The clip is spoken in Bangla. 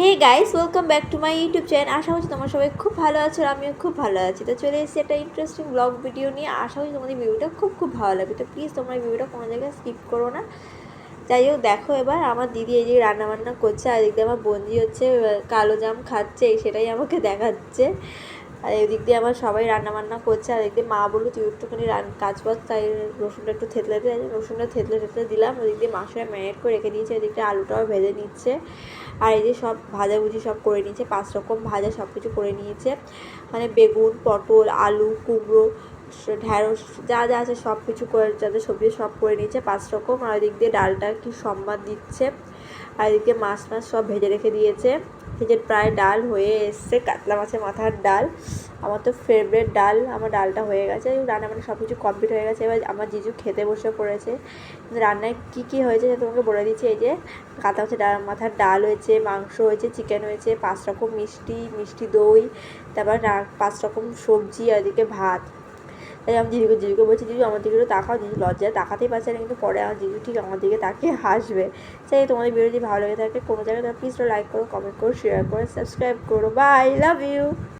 Hey guys welcome back to my YouTube channel আশা করছি তোমার সবাই খুব ভালো আছো আর আমিও খুব ভালো আছি। তো চলে এসেছি একটা ইন্টারেস্টিং ব্লগ ভিডিও নিয়ে। আশা করছি তোমাদের ভিডিওটা খুব খুব ভালো লাগবে। তো প্লিজ তোমার ভিডিওটা কোনো জায়গায় স্কিপ করো না। যাই হোক, দেখো এবার আমার দিদি এই যে রান্নাবান্না করছে, আর এদিকে আমার বন্দি হচ্ছে কালো জাম খাচ্ছে, সেটাই আমাকে দেখাচ্ছে। আর এদিক দিয়ে আমার সবাই রান্না বান্না করছে, আর এদিক মা বলল, তুই একটুখানি কাজ কর তাই রসুনটা একটু থেতলে দিয়ে রসুনটা থেতলে থেতলে দিলাম, ওদিক দিয়ে মাংসটা ম্যারিনেট করে রেখে দিয়েছে এদিকটা আলুটাও ভেজে নিচ্ছে। আর এই যে সব ভাজাভুজি সব করে নিয়েছে, পাঁচ রকম ভাজা সব কিছু করে নিয়েছে। মানে বেগুন, পটল, আলু, কুমড়ো, ঢ্যাঁড়স, যা যা আছে সব কিছু করে, যাতে সবজি সব করে নিয়েছে, পাঁচ রকম। আর এদিক দিয়ে ডালটা কি সম্মান দিচ্ছে। আর এদিকে মাছ মাছ সব ভেজে রেখে দিয়েছে। ভেজে প্রায় ডাল হয়ে এসছে, কাতলা মাছের মাথার ডাল। আমার তো ফেভারেট ডাল, আমার ডালটা হয়ে গেছে। রান্না মানে সব কিছু কমপ্লিট হয়ে গেছে। এবার আমার জিজু খেতে বসে পড়েছে। রান্নায় কী কী হয়েছে তোমাকে বলে দিচ্ছি। এই যে কাতলা মাছের ডাল, মাথার ডাল হয়েছে, মাংস হয়েছে চিকেন হয়েছে, পাঁচ রকম মিষ্টি মিষ্টি দই, তারপর পাঁচ রকম সবজি, আর এদিকে ভাত। তাই আমি জিজুকে জিজুকে বলছি, জিজু, আমার দিকে তাকাও, জিজু লজ্জায় তাকাতেই পারছে না, কিন্তু পরে আমার জিজু ঠিক আমার দিকে তাকিয়ে হাসবে। চাই তোমাদের ভিডিও যদি ভালো লেগে থাকে, কোনো জায়গায় প্লিজ লাইক করো কমেন্ট করো শেয়ার করো সাবস্ক্রাইব করো বাই লাভ ইউ